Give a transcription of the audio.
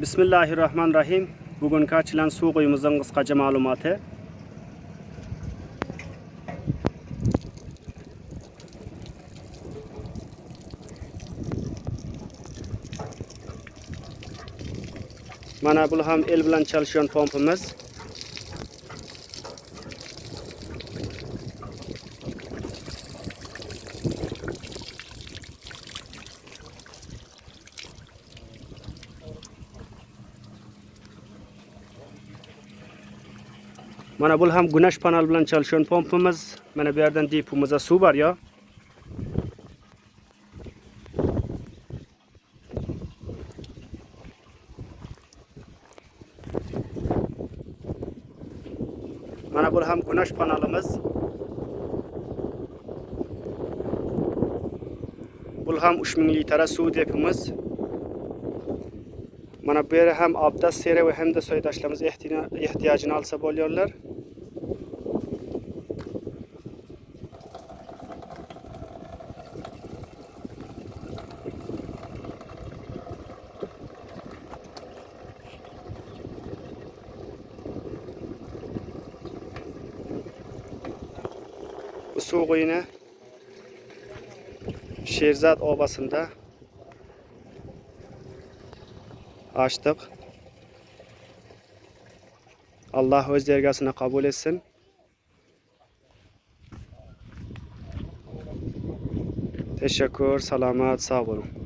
Bismillahirrahmanirrahim. Bugünkü açılan su kuyumuzun kıskaca malumatı. Mana bu ham el bilan çalışan pompamız. Mana bu ham güneş panel bilan çalışan pompamız. Mana bu yerden dipimizde su var ya. Mana bu ham güneş panelimiz. Bu ham 3000 litre su depimiz. Mana bu hem abdest seri ve hem de soydaşlarımız ihtiyacını alsa boluyorlar. Bu su kuyunu Obası'nda açtık. Allah öz dergasına kabul etsin. Teşekkür, selamat, sağ olun.